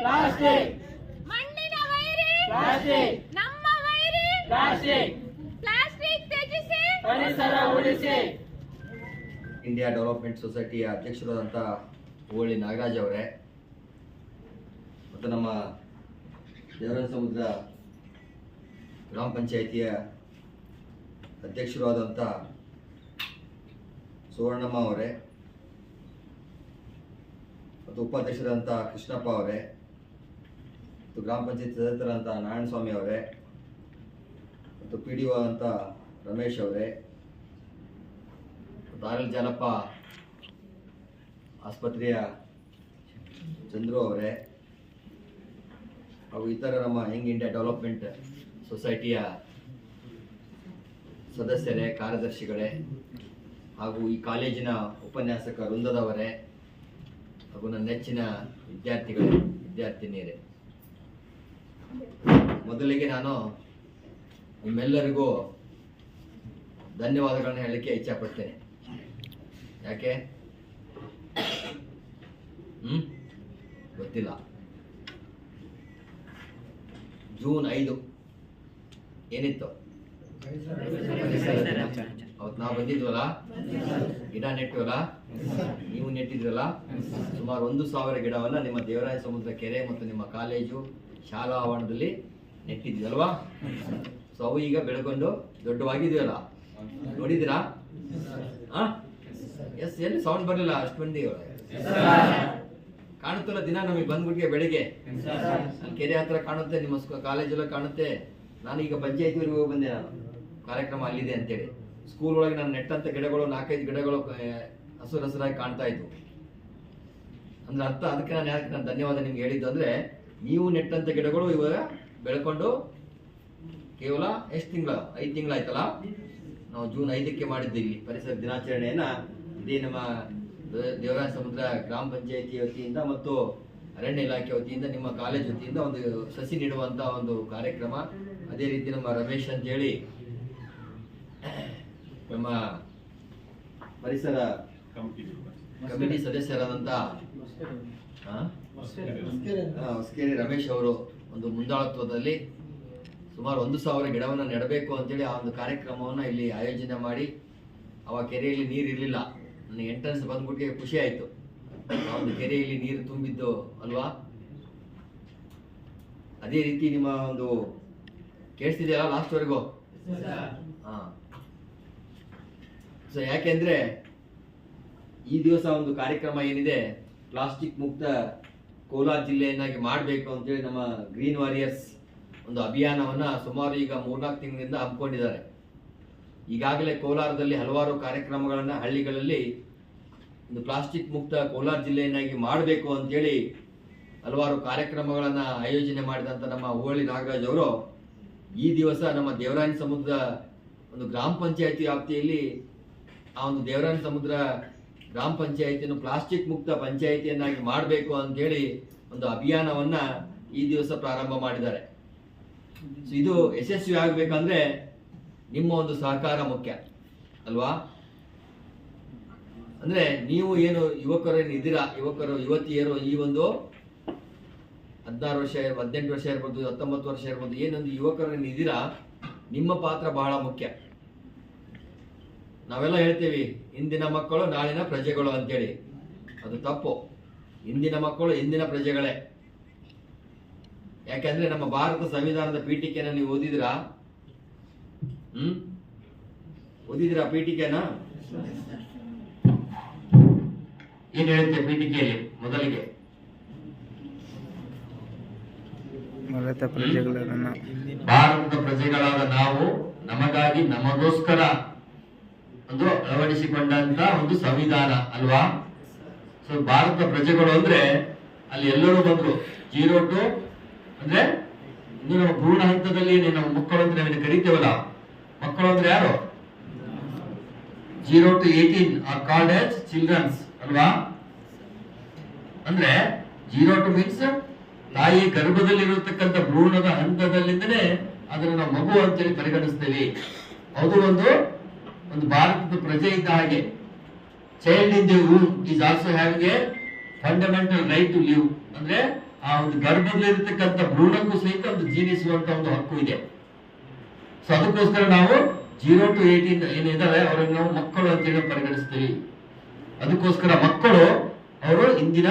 Plastic. ಮಣ್ಣಿನ ವೈರಿ. Plastic. ನಮ್ಮ ವೈರಿ. ಪ್ಲಾಸ್ಟಿಕ್. ಪ್ಲಾಸ್ಟಿಕ್ ತ್ಯಜಿಸಿ. ಪರಿಸರ ಉಳಿಸಿ. ಇಂಡಿಯಾ ಡೆವಲಪ್ಮೆಂಟ್ ಸೊಸೈಟಿಯ ಅಧ್ಯಕ್ಷರಾದಂಥ ಹೋಳಿ ನಾಗರಾಜ್ ಅವರೇ ಮತ್ತು ನಮ್ಮ ದೇವರ ಸಮುದ್ರ ಗ್ರಾಮ ಪಂಚಾಯಿತಿಯ ಅಧ್ಯಕ್ಷರಾದಂಥ ಸುವರ್ಣಮ್ಮ ಅವರೇ ಮತ್ತು ಉಪಾಧ್ಯಕ್ಷರಾದಂಥ ಕೃಷ್ಣಪ್ಪ ಅವರೇ ಮತ್ತು ಗ್ರಾಮ ಪಂಚಾಯತ್ ಸದಸ್ಯರಾದಂಥ ನಾರಾಯಣಸ್ವಾಮಿ ಅವರೇ, ಮತ್ತು ಪಿ ಡಿ ಒ ಅಂತ ರಮೇಶ್ ಅವರೇ ತಾರಲ್ ಜಾಲಪ್ಪ ಆಸ್ಪತ್ರೆಯ ಚಂದ್ರು ಅವರೇ, ಹಾಗೂ ಇತರ ನಮ್ಮ ಯಂಗ್ ಇಂಡಿಯಾ ಡೆವಲಪ್ಮೆಂಟ್ ಸೊಸೈಟಿಯ ಸದಸ್ಯರೇ, ಕಾರ್ಯದರ್ಶಿಗಳೇ, ಹಾಗೂ ಈ ಕಾಲೇಜಿನ ಉಪನ್ಯಾಸಕ ವೃಂದದವರೇ, ಹಾಗೂ ನನ್ನ ನೆಚ್ಚಿನ ವಿದ್ಯಾರ್ಥಿಗಳೇ, ವಿದ್ಯಾರ್ಥಿನಿಯರೇ. ಮೊದಲಿಗೆ ನಾನು ನಿಮ್ಮೆಲ್ಲರಿಗೂ ಧನ್ಯವಾದಗಳನ್ನು ಹೇಳಲಿಕ್ಕೆ ಇಚ್ಛಪಡ್ತೇನೆ. ಯಾಕೆ? ಹ್ಮ್? ಗೊತ್ತಿಲ್ಲ. ಜೂನ್ ಐದು. ಏನಿತ್ತು. ಅವತ್ತು ನಾವು ಬಂದಿದ್ವಲ್ಲ? ಗಿಡ ನೆಟ್ಟಿವಲ್ಲ? ನೀವು ನೆಟ್ಟಿದ್ರಲ್ಲ? ಸುಮಾರು ಒಂದು ಸಾವಿರ ಗಿಡವನ್ನ ನಿಮ್ಮ ದೇವರಾಯ ಸಮುದ್ರ ಕೆರೆ ಮತ್ತು ನಿಮ್ಮ ಕಾಲೇಜು ಶಾಲಾ ಆವರಣದಲ್ಲಿ ನೆಟ್ಟಿದ್ವಲ್ವಾ ಸೊ ಅವು ಈಗ ಬೆಳ್ಕೊಂಡು ದೊಡ್ಡವಾಗಿದೆಯಲ್ಲ? ನೋಡಿದಿರಾ ಎಸ್ ಎಲ್ಲಿ? ಸೌಂಡ್ ಬರಲಿಲ್ಲ, ಅಷ್ಟು ಮಂದಿ. ಕಾಣುತ್ತಲ್ಲ ದಿನ ನಮಗೆ ಬಂದ್ಬಿಟ್ಟಿಗೆ ಬೆಳಿಗ್ಗೆ. ಕೆರೆ ಹತ್ರ ಕಾಣುತ್ತೆ, ನಿಮ್ಮ ಕಾಲೇಜೆಲ್ಲ ಕಾಣುತ್ತೆ. ನಾನು ಈಗ ಪಂಚಾಯತಿವರೆಗೆ ಹೋಗಿ ಬಂದೆ ನಾನು. ಕಾರ್ಯಕ್ರಮ ಅಲ್ಲಿದೆ ಅಂತೇಳಿ. ಸ್ಕೂಲ್ ಒಳಗೆ ನಾನು ನೆಟ್ಟಂತ ಗಿಡಗಳು, ನಾಲ್ಕೈದು ಗಿಡಗಳು ಹಸಿರು ಹಸಿರಾಗಿ ಕಾಣ್ತಾ ಇದ್ವು. ಅಂದ್ರೆ ಅರ್ಥ, ಅದಕ್ಕೆ ನಾನು ಯಾಕೆ ನಾನು ಧನ್ಯವಾದ ನಿಮ್ಗೆ ಹೇಳಿದ್ದು ಅಂದ್ರೆ ನೀವು ನೆಟ್ಟಂತ ಗಿಡಗಳು ಇವಾಗ ಬೆಳ್ಕೊಂಡು ಕೇವಲ ಎಷ್ಟು ತಿಂಗಳ? ಐದು ತಿಂಗಳಾಯ್ತಲ್ಲ ನಾವು ಜೂನ್ ಐದಕ್ಕೆ ಮಾಡಿದ್ದೀವಿ. ಪರಿಸರ ದಿನಾಚರಣೆಯನ್ನ. ಇದೇ ನಮ್ಮ ದೇವರಾಜ ದೇವರಾಯ ಸಮುದ್ರ ಗ್ರಾಮ ಪಂಚಾಯತಿ ವತಿಯಿಂದ ಮತ್ತು ಅರಣ್ಯ ಇಲಾಖೆ ವತಿಯಿಂದ ನಿಮ್ಮ ಕಾಲೇಜ್ ವತಿಯಿಂದ ಒಂದು ಸಸಿ ನೀಡುವಂತ ಒಂದು ಕಾರ್ಯಕ್ರಮ. ಅದೇ ರೀತಿ ನಮ್ಮ ರಮೇಶ್ ಅಂತ ಹೇಳಿ ನಮ್ಮ ಪರಿಸರ ಕಮಿಟಿ ಸದಸ್ಯರಾದಂತ ಹೊಸಕೇರಿ ರಮೇಶ್ ಅವರು ಒಂದು ಮುಂದಾಳತ್ವದಲ್ಲಿ ಸುಮಾರು ಒಂದು ಸಾವಿರ ಗಿಡವನ್ನು ನೆಡಬೇಕು ಅಂತೇಳಿ ಆ ಒಂದು ಕಾರ್ಯಕ್ರಮವನ್ನು ಇಲ್ಲಿ ಆಯೋಜನೆ ಮಾಡಿ ಅವ ಕೆರೆಯಲ್ಲಿ ನೀರು ಇರಲಿಲ್ಲ. ನನಗೆ ಎಂಟ್ರೆನ್ಸ್ ಬಂದ್ಬಿಟ್ಟು ಖುಷಿ ಆಯಿತು. ಆ ಒಂದು ಕೆರೆಯಲ್ಲಿ ನೀರು ತುಂಬಿದ್ದು ಅಲ್ವಾ? ಅದೇ ರೀತಿ ನಿಮ್ಮ ಒಂದು ಕೇಳಿಸ್ತಿದೆಯಲ್ಲ ಲಾಸ್ಟ್ವರೆಗೂ ಹಾಂ. ಸೊ ಯಾಕೆಂದ್ರೆ ಈ ದಿವಸ ಒಂದು ಕಾರ್ಯಕ್ರಮ ಏನಿದೆ ಪ್ಲಾಸ್ಟಿಕ್ ಮುಕ್ತ ಕೋಲಾರ ಜಿಲ್ಲೆಯನ್ನಾಗಿ ಮಾಡಬೇಕು ಅಂತೇಳಿ ನಮ್ಮ ಗ್ರೀನ್ ವಾರಿಯರ್ಸ್ ಒಂದು ಅಭಿಯಾನವನ್ನು ಸುಮಾರು ಈಗ ಮೂರ್ನಾಲ್ಕು ತಿಂಗಳಿಂದ ಹಮ್ಮಿಕೊಂಡಿದ್ದಾರೆ. ಈಗಾಗಲೇ ಕೋಲಾರದಲ್ಲಿ ಹಲವಾರು ಕಾರ್ಯಕ್ರಮಗಳನ್ನು ಹಳ್ಳಿಗಳಲ್ಲಿ ಒಂದು ಪ್ಲಾಸ್ಟಿಕ್ ಮುಕ್ತ ಕೋಲಾರ ಜಿಲ್ಲೆಯನ್ನಾಗಿ ಮಾಡಬೇಕು ಅಂತೇಳಿ ಹಲವಾರು ಕಾರ್ಯಕ್ರಮಗಳನ್ನು ಆಯೋಜನೆ ಮಾಡಿದಂಥ ನಮ್ಮ ಹೋಳಿ ನಾಗರಾಜ್ ಅವರು ಈ ದಿವಸ ನಮ್ಮ ದೇವರಾಯನ ಸಮುದ್ರ ಒಂದು ಗ್ರಾಮ ಪಂಚಾಯತಿ ವ್ಯಾಪ್ತಿಯಲ್ಲಿ ಆ ಒಂದು ದೇವರಾಯನ ಸಮುದ್ರ ಗ್ರಾಮ ಪಂಚಾಯಿತಿಯನ್ನು ಪ್ಲಾಸ್ಟಿಕ್ ಮುಕ್ತ ಪಂಚಾಯಿತಿಯನ್ನಾಗಿ ಮಾಡಬೇಕು ಅಂತೇಳಿ ಒಂದು ಅಭಿಯಾನವನ್ನ ಈ ದಿವಸ ಪ್ರಾರಂಭ ಮಾಡಿದ್ದಾರೆ. ಇದು ಯಶಸ್ವಿ ಆಗಬೇಕಂದ್ರೆ ನಿಮ್ಮ ಒಂದು ಸಹಕಾರ ಮುಖ್ಯ, ಅಲ್ವಾ? ಅಂದ್ರೆ ನೀವು ಏನು ಯುವಕರು ಏನು ಇದ್ದೀರಾ, ಯುವಕರು, ಯುವತಿಯರು ಈ ಒಂದು ಹದಿನಾರು ವರ್ಷ, ಹದಿನೆಂಟು ವರ್ಷ ಇರ್ಬೋದು, ಹತ್ತೊಂಬತ್ತು ವರ್ಷ ಇರ್ಬೋದು, ಏನೊಂದು ಯುವಕರು ಏನು ಇದ್ದೀರಾ, ನಿಮ್ಮ ಪಾತ್ರ ಬಹಳ ಮುಖ್ಯ. ನಾವೆಲ್ಲ ಹೇಳ್ತೀವಿ ಇಂದಿನ ಮಕ್ಕಳು ನಾಳಿನ ಪ್ರಜೆಗಳು ಅಂತೇಳಿ. ಅದು ತಪ್ಪು. ಇಂದಿನ ಮಕ್ಕಳು ಇಂದಿನ ಪ್ರಜೆಗಳೇ. ಯಾಕೆಂದ್ರೆ ನಮ್ಮ ಭಾರತ ಸಂವಿಧಾನದ ಪೀಠಿಕೆನ ನೀವು ಓದಿದ್ರಾ? ಹ್ಮ್? ಓದಿದಿರಾ ಪೀಠಿಕೆನ? ಏನ್ ಹೇಳುತ್ತೆ ಪೀಠಿಕೆಯಲ್ಲಿ ಮೊದಲಿಗೆ? ಭಾರತದ ಪ್ರಜೆಗಳಾದ ನಾವು. ನಮಗಾಗಿ ನಮಗೋಸ್ಕರ ಒಂದು ಅಳವಡಿಸಿಕೊಂಡಂತ ಒಂದು ಸಂವಿಧಾನ, ಅಲ್ವಾ? ಸೊ ಭಾರತ ಪ್ರಜೆಗಳು ಅಂದ್ರೆ ಅಲ್ಲಿ ಎಲ್ಲರೂ ಬಂದ್ರು. ಜೀರೋ ಟು ಅಂದ್ರೆ ಇನ್ನು ನಮ್ಮ ಭ್ರೂಣ ಹಂತದಲ್ಲಿ ನಮ್ಮ ಮಕ್ಕಳು ಅಂತ ನಾವೇನು ಕರಿತೇವಲ್ಲ? ಮಕ್ಕಳು ಅಂದ್ರೆ ಯಾರು? Zero to eighteen are called childrens ಅಲ್ವಾ? ಅಂದ್ರೆ ಜೀರೋ ಟು ಮೀನ್ಸ್ ತಾಯಿ ಗರ್ಭದಲ್ಲಿರತಕ್ಕಂಥ ಭ್ರೂಣದ ಹಂತದಲ್ಲಿಂದನೇ ಅದನ್ನು ನಾವು ಮಗು ಅಂತೇಳಿ ಪರಿಗಣಿಸ್ತೇವೆ. ಅದು ಒಂದು? ಒಂದು ಭಾರತದ ಪ್ರಜೆ ಇದ್ದ ಹಾಗೆ. Child in the room is also having a fundamental right to live ಅಂದ್ರೆ ಆ ಒಂದು ಗರ್ಭದಲ್ಲಿರ್ತಕ್ಕಂಥ ಭ್ರೂಣಕ್ಕೂ ಸಹಿತ ಒಂದು ಜೀವಿಸುವಂತ ಒಂದು ಹಕ್ಕು ಇದೆ. ಸೊ ಅದಕ್ಕೋಸ್ಕರ ನಾವು ಜೀರೋ ಟು ಏಯ್ಟೀನ್ ಏನಿದ್ದಾರೆ ಅವರನ್ನು ನಾವು ಮಕ್ಕಳು ಅಂತೇಳಿ ಪರಿಗಣಿಸ್ತೀವಿ. ಅದಕ್ಕೋಸ್ಕರ ಮಕ್ಕಳು, ಅವರು ಇಂದಿನ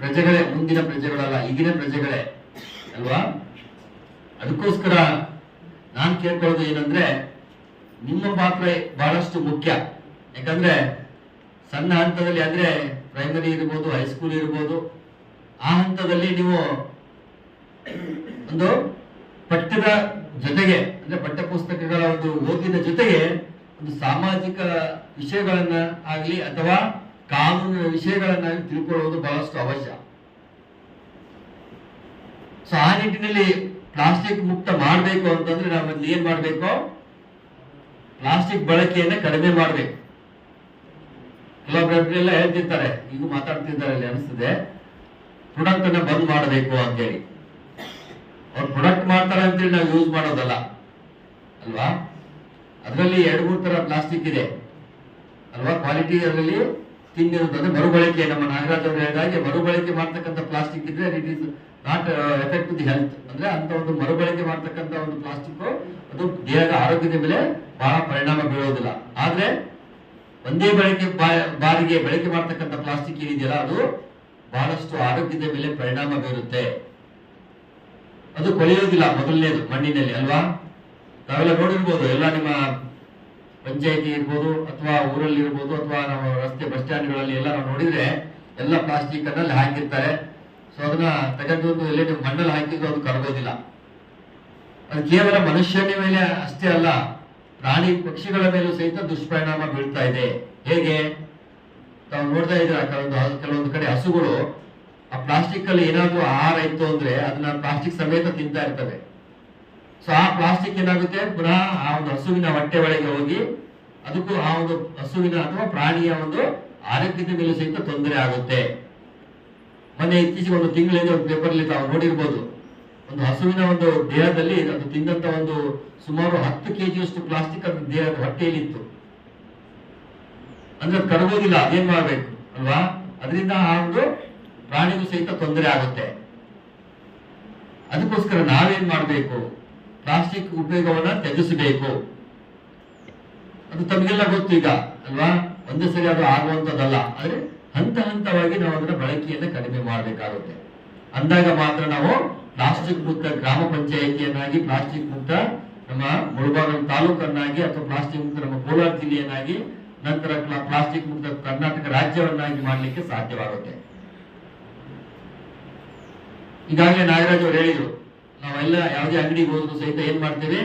ಪ್ರಜೆಗಳೇ, ಮುಂದಿನ ಪ್ರಜೆಗಳಲ್ಲ, ಈಗಿನ ಪ್ರಜೆಗಳೇ, ಅಲ್ವಾ? ಅದಕ್ಕೋಸ್ಕರ ನಾನು ಕೇಳ್ಕೊಳ್ಳೋದು ಏನಂದ್ರೆ ನಿಮ್ಮ ಪಾತ್ರ ಬಹಳಷ್ಟು ಮುಖ್ಯ. ಯಾಕಂದ್ರೆ ಸಣ್ಣ ಹಂತದಲ್ಲಿ ಅಂದ್ರೆ ಪ್ರೈಮರಿ ಇರ್ಬೋದು ಹೈಸ್ಕೂಲ್ ಇರ್ಬೋದು, ಆ ಹಂತದಲ್ಲಿ ನೀವು ಒಂದು ಪಠ್ಯದ ಜೊತೆಗೆ, ಅಂದ್ರೆ ಪಠ್ಯ ಪುಸ್ತಕಗಳ ಒಂದು ಓದಿನ ಜೊತೆಗೆ ಒಂದು ಸಾಮಾಜಿಕ ವಿಷಯಗಳನ್ನ ಆಗ್ಲಿ ಅಥವಾ ಕಾನೂನಿನ ವಿಷಯಗಳನ್ನಾಗಿ ತಿಳ್ಕೊಳ್ಳೋದು ಬಹಳಷ್ಟು ಅವಶ್ಯ. ಸೊ ಆ ನಿಟ್ಟಿನಲ್ಲಿ ಪ್ಲಾಸ್ಟಿಕ್ ಮುಕ್ತ ಮಾಡಬೇಕು ಅಂತಂದ್ರೆ ನಾವು ಏನ್ ಮಾಡ್ಬೇಕು? ಪ್ಲಾಸ್ಟಿಕ್ ಬಳಕೆಯನ್ನ ಕಡಿಮೆ ಮಾಡ್ಬೇಕು. ಕೆಲವೊಬ್ಬರೆಲ್ಲ ಹೇಳ್ತಿರ್ತಾರೆ, ಈಗ ಮಾತಾಡ್ತಿದ್ದಾರೆ ಅಲ್ಲಿ ಅನಿಸ್ತದೆ ಪ್ರೊಡಕ್ಟ್ ಅನ್ನ ಬಂದ್ ಮಾಡಬೇಕು ಅಂತೇಳಿ. ಅವ್ರು ಪ್ರೊಡಕ್ಟ್ ಮಾಡ್ತಾರೆ ಅಂತೇಳಿ ನಾವು ಯೂಸ್ ಮಾಡೋದಲ್ಲ, ಅಲ್ವಾ? ಅದರಲ್ಲಿ ಎರಡು ಮೂರು ತರ ಪ್ಲಾಸ್ಟಿಕ್ ಇದೆ. ಅಲ್ವಾ? ಕ್ವಾಲಿಟಿ ಅದರಲ್ಲಿ ತಿಂದಿರುತ್ತೆ ಮರುಬಳಕೆ. ನಮ್ಮ ನಾಗರಾಜ್ ಅವರು ಹೇಳಿದಾಗೆ ಮರುಬಳಕೆ ಮಾಡ್ತಕ್ಕಂಥ ಪ್ಲಾಸ್ಟಿಕ್ ಇದ್ರೆ it is not effect the health ಅಂದ್ರೆ ಅಂತ ಒಂದು ಮರುಬಳಕೆ ಮಾಡ್ತಕ್ಕಂಥ ಒಂದು ಪ್ಲಾಸ್ಟಿಕ್ ಅದು ದೇಹದ ಆರೋಗ್ಯದ ಮೇಲೆ ಬಹಳ ಪರಿಣಾಮ ಬೀಳೋದಿಲ್ಲ ಆದ್ರೆ ಒಂದೇ ಬಳಕೆ ಬಾರಿಗೆ ಬಳಕೆ ಮಾಡ್ತಕ್ಕಂಥ ಪ್ಲಾಸ್ಟಿಕ್ ಏನಿದೆಯಲ್ಲ, ಅದು ಬಹಳಷ್ಟು ಆರೋಗ್ಯದ ಮೇಲೆ ಪರಿಣಾಮ ಬೀರುತ್ತೆ. ಅದು ಕೊಳೆಯೋದಿಲ್ಲ ಮೊದಲನೇದು, ಮಣ್ಣಿನಲ್ಲಿ, ಅಲ್ವಾ? ನಾವೆಲ್ಲ ನೋಡಿರ್ಬೋದು, ಎಲ್ಲ ನಿಮ್ಮ ಪಂಚಾಯತಿ ಇರ್ಬೋದು, ಅಥವಾ ಊರಲ್ಲಿ ಇರ್ಬೋದು, ಅಥವಾ ನಾವು ರಸ್ತೆ ಬಸ್ ಸ್ಟ್ಯಾಂಡ್ಗಳಲ್ಲಿ ಎಲ್ಲ ನಾವು ನೋಡಿದ್ರೆ ಎಲ್ಲ ಪ್ಲಾಸ್ಟಿಕ್ ಅಲ್ಲಿ ಹಾಕಿರ್ತಾರೆ. ಸೊ ಅದನ್ನ ತೆಗೆದು ಎಲ್ಲಿ ನೀವು ಮಣ್ಣಲ್ಲಿ ಹಾಕಿದ್ರು ಅದು ಕರಗೋದಿಲ್ಲ. ಅದು ಕೇವಲ ಮನುಷ್ಯನ ಮೇಲೆ ಅಷ್ಟೇ ಅಲ್ಲ, ಪ್ರಾಣಿ ಪಕ್ಷಿಗಳ ಮೇಲೂ ಸಹಿತ ದುಷ್ಪರಿಣಾಮ ಬೀಳ್ತಾ ಇದೆ. ಹೇಗೆ? ತಾವು ನೋಡ್ತಾ ಇದ್ರ ಕೆಲವೊಂದು ಕೆಲವೊಂದು ಕಡೆ ಹಸುಗಳು ಆ ಪ್ಲಾಸ್ಟಿಕ್ ಅಲ್ಲಿ ಏನಾದ್ರೂ ಆಹಾರ ಇತ್ತು ಅಂದ್ರೆ ಅದನ್ನ ಪ್ಲಾಸ್ಟಿಕ್ ಸಮೇತ ತಿಂತಾ ಇರ್ತವೆ. ಸೊ ಆ ಪ್ಲಾಸ್ಟಿಕ್ ಏನಾಗುತ್ತೆ? ಪುನಃ ಆ ಒಂದು ಹಸುವಿನ ಹೊಟ್ಟೆ ಒಳಗೆ ಹೋಗಿ ಅದಕ್ಕೂ ಆ ಒಂದು ಹಸುವಿನ ಅಥವಾ ಪ್ರಾಣಿಯ ಒಂದು ಆರೋಗ್ಯದ ಮೇಲೆ ಸಹಿತ ತೊಂದರೆ ಆಗುತ್ತೆ. ಮೊನ್ನೆ ಇತ್ತೀಚೆಗೆ ಒಂದು ತಿಂಗಳಿಂದ ಒಂದು ಪೇಪರ್ ಅಲ್ಲಿ ತಾವು ನೋಡಿರ್ಬೋದು, ಒಂದು ಹಸುವಿನ ಒಂದು ದೇಹದಲ್ಲಿ ಅದು ತಿಂದಂತ ಒಂದು ಸುಮಾರು ಹತ್ತು ಕೆ ಜಿಯಷ್ಟು ಪ್ಲಾಸ್ಟಿಕ್ ಅದು ದೇಹದ ಹೊಟ್ಟೆಯಲ್ಲಿ ಇತ್ತು ಅಂದ್ರೆ ಅದು ಕರಗೋದಿಲ್ಲ, ಅದೇನ್ ಮಾಡ್ಬೇಕು, ಅಲ್ವಾ? ಅದರಿಂದ ಆ ಒಂದು ಪ್ರಾಣಿಗೂ ಸಹಿತ ತೊಂದರೆ ಆಗುತ್ತೆ. ಅದಕ್ಕೋಸ್ಕರ ನಾವೇನ್ ಮಾಡಬೇಕು? ಪ್ಲಾಸ್ಟಿಕ್ ಉಪಯೋಗವನ್ನ ತ್ಯಜಿಸಬೇಕು. ಅದು ತಮಗೆಲ್ಲ ಗೊತ್ತು ಈಗ, ಅಲ್ವಾ? ಒಂದೇ ಸರಿ ಅದು ಆಗುವಂತದ್ದಲ್ಲ. ಆದ್ರೆ ಹಂತ ಹಂತವಾಗಿ ನಾವು ಅದರ ಬಳಕೆಯನ್ನು ಕಡಿಮೆ ಮಾಡಬೇಕಾಗುತ್ತೆ. ಅಂದಾಗ ಮಾತ್ರ ನಾವು ಪ್ಲಾಸ್ಟಿಕ್ ಮುಕ್ತ ಗ್ರಾಮ ಪಂಚಾಯಿತಿಯನ್ನಾಗಿ, ಪ್ಲಾಸ್ಟಿಕ್ ಮುಕ್ತ ನಮ್ಮ ಮುಳಬಾಗಲ್ ತಾಲೂಕನ್ನಾಗಿ ಅಥವಾ ಪ್ಲಾಸ್ಟಿಕ್ ಮುಕ್ತ ನಮ್ಮ ಕೋಲಾರ ಜಿಲ್ಲೆಯನ್ನಾಗಿ, ನಂತರ ಪ್ಲಾಸ್ಟಿಕ್ ಮುಕ್ತ ಕರ್ನಾಟಕ ರಾಜ್ಯವನ್ನಾಗಿ ಮಾಡಲಿಕ್ಕೆ ಸಾಧ್ಯವಾಗುತ್ತೆ. ಈಗಾಗಲೇ ನಾಗರಾಜ್ ಅವರು ಹೇಳಿದ್ರು, ನಾವೆಲ್ಲ ಯಾವುದೇ ಅಂಗಡಿಗೆ ಹೋದ್ರು ಸಹಿತ ಏನ್ ಮಾಡ್ತೇವೆ?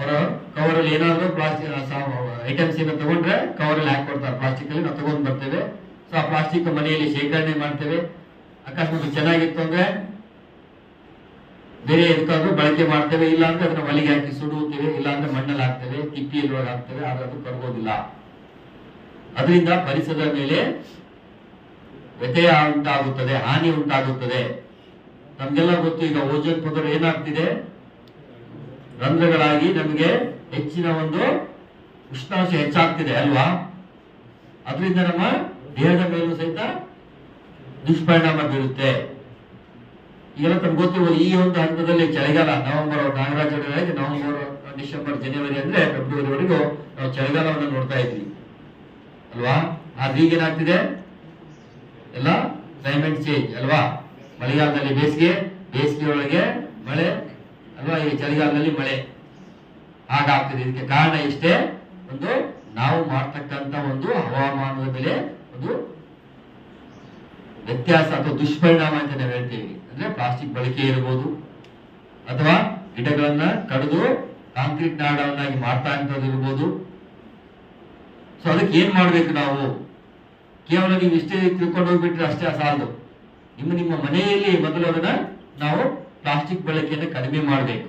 ಅವರ ಕವರ್ ಅಲ್ಲಿ ಏನಾದ್ರು ಪ್ಲಾಸ್ಟಿಕ್ ಐಟಮ್ಸ್ ಏನೋ ತಗೊಂಡ್ರೆ ಕವರ್ ಅಲ್ಲಿ ಹಾಕೊಡ್ತಾರೆ ಪ್ಲಾಸ್ಟಿಕ್ ಅಲ್ಲಿ ನಾವು ತಗೊಂಡ್ ಬರ್ತೇವೆ. ಸೊ ಆ ಪ್ಲಾಸ್ಟಿಕ್ ಮನೆಯಲ್ಲಿ ಶೇಖರಣೆ ಮಾಡ್ತೇವೆ. ಅಕಸ್ಮಾತ್ ಚೆನ್ನಾಗಿತ್ತು ಅಂದ್ರೆ ಬೇರೆ ಎದಕ್ಕಾದ್ರೂ ಬಳಕೆ ಮಾಡ್ತೇವೆ. ಇಲ್ಲ ಅಂದ್ರೆ ಅದನ್ನ ಒಲೆಗೆ ಹಾಕಿ ಸುಡುತ್ತೇವೆ. ಇಲ್ಲ ಅಂದ್ರೆ ಮಣ್ಣಲ್ಲಿ ಹಾಕ್ತೇವೆ. ತಿಪ್ಪಿಯಲ್ಲಿ ಒಳಗೆ ಹಾಕ್ತೇವೆ. ಆದ್ರೆ ಅದು ಕರಗೋದಿಲ್ಲ. ಅದರಿಂದ ಪರಿಸರದ ಮೇಲೆ ವ್ಯತ್ಯಯ ಉಂಟಾಗುತ್ತದೆ, ಹಾನಿ ಉಂಟಾಗುತ್ತದೆ. ನಮ್ಗೆಲ್ಲ ಗೊತ್ತು ಈಗ ಓಜೋನ್ ಪದರ ಏನಾಗ್ತಿದೆ? ರಂಧ್ರಗಳಾಗಿ ನಮಗೆ ಹೆಚ್ಚಿನ ಒಂದು ಉಷ್ಣಾಂಶ ಹೆಚ್ಚಾಗ್ತಿದೆ, ಅಲ್ವಾ? ಅದರಿಂದ ನಮ್ಮ ದೇಹದ ಮೇಲೂ ಸಹಿತ ದುಷ್ಪರಿಣಾಮ ಬೀರುತ್ತೆ. ಈಗೆಲ್ಲ ತಮ್ಗೆ ಗೊತ್ತಿರುವ ಈ ಒಂದು ಹಂತದಲ್ಲಿ ಚಳಿಗಾಲ, ನವೆಂಬರ್ ನಾಗರಾಜ ನವೆಂಬರ್ ಡಿಸೆಂಬರ್, ಜನವರಿ ಅಂದ್ರೆ ಫೆಬ್ರವರಿವರೆಗೂ ನಾವು ಚಳಿಗಾಲವನ್ನು ನೋಡ್ತಾ ಇದ್ವಿ. ಅಲ್ವಾ? ಆದ್ರೆ ಈಗ ಎಲ್ಲ ಕ್ಲೈಮೇಟ್ ಚೇಂಜ್, ಅಲ್ವಾ? ಮಳೆಗಾಲದಲ್ಲಿ ಬೇಸಿಗೆ, ಬೇಸಿಗೆಯೊಳಗೆ ಮಳೆ ಅಲ್ವಾ? ಈ ಚಳಿಗಾಲದಲ್ಲಿ ಮಳೆ ಹಾಗಾಗ್ತದೆ. ಇದಕ್ಕೆ ಕಾರಣ ಇಷ್ಟೇ ಒಂದು ನಾವು ಮಾಡ್ತಕ್ಕಂತ ಒಂದು ಹವಾಮಾನದ ಮೇಲೆ ಒಂದು ವ್ಯತ್ಯಾಸ ಅಥವಾ ದುಷ್ಪರಿಣಾಮ ಅಂತ ನಾವು ಹೇಳ್ತೀವಿ. ಅಂದ್ರೆ ಪ್ಲಾಸ್ಟಿಕ್ ಬಳಕೆ ಇರಬಹುದು ಅಥವಾ ಗಿಡಗಳನ್ನ ಕಡಿದು ಕಾಂಕ್ರೀಟ್ ನಾಡವನ್ನಾಗಿ ಮಾಡ್ತಾ ಇಂಥದ್ದು ಇರ್ಬೋದು. ಸೊ ಅದಕ್ಕೆ ಏನ್ ಮಾಡ್ಬೇಕು ನಾವು? ಕೇವಲ ನೀವು ಇಷ್ಟೇ ತಿಳ್ಕೊಂಡು ಹೋಗ್ಬಿಟ್ರೆ ಅಷ್ಟೇ ಸಾಲದು. ನಿಮ್ಮ ನಿಮ್ಮ ಮನೆಯಲ್ಲಿ ಮೊದಲು ಅದನ್ನ ನಾವು ಪ್ಲಾಸ್ಟಿಕ್ ಬಳಕೆಯನ್ನು ಕಡಿಮೆ ಮಾಡಬೇಕು.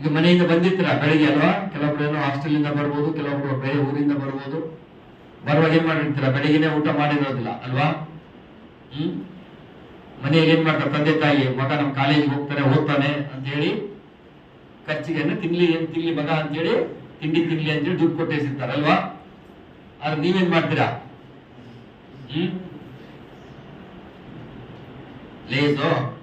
ಈಗ ಮನೆಯಿಂದ ಬಂದಿರ್ತೀರ? ಬೆಳಿಗ್ಗೆ ಅಲ್ವಾ? ಕೆಲವೊಬ್ರು ಏನೋ ಹಾಸ್ಟೆಲ್ ಇಂದ ಬರ್ಬೋದು ಕೆಲವೊಬ್ರು ಬೇರೆ ಊರಿಂದ ಬರ್ಬೋದು. ಬರುವಾಗ ಏನ್ ಮಾಡಿರ್ತೀರ? ಬೆಳಿಗ್ಗೆನೆ ಊಟ ಮಾಡಿರೋದಿಲ್ಲ, ಅಲ್ವಾ? ಹ್ಮ್? ಮನೆಯಲ್ಲಿ ಏನ್ ಮಾಡ್ತಾರೆ? ತಂದೆ ತಾಯಿ, ಮಗ ನಮ್ ಕಾಲೇಜಿಗೆ ಹೋಗ್ತಾನೆ ಓದ್ತಾನೆ ಅಂತ ಹೇಳಿ ಖರ್ಚಿಗೆ ತಿನ್ಲಿ, ಏನ್ ತಿನ್ಲಿ ಮಗ ಅಂತ ಹೇಳಿ ತಿಂಡಿ ತಿನ್ಲಿ ಅಂತ ಹೇಳಿ ದುಡ್ಡು ಕೊಟ್ಟಿರ್ತಾರೆ, ಅಲ್ವಾ? ಆದ್ರೆ ನೀವೇನ್ ಮಾಡ್ತೀರಾ? ಹ್ಮ್? ಲೇಸು?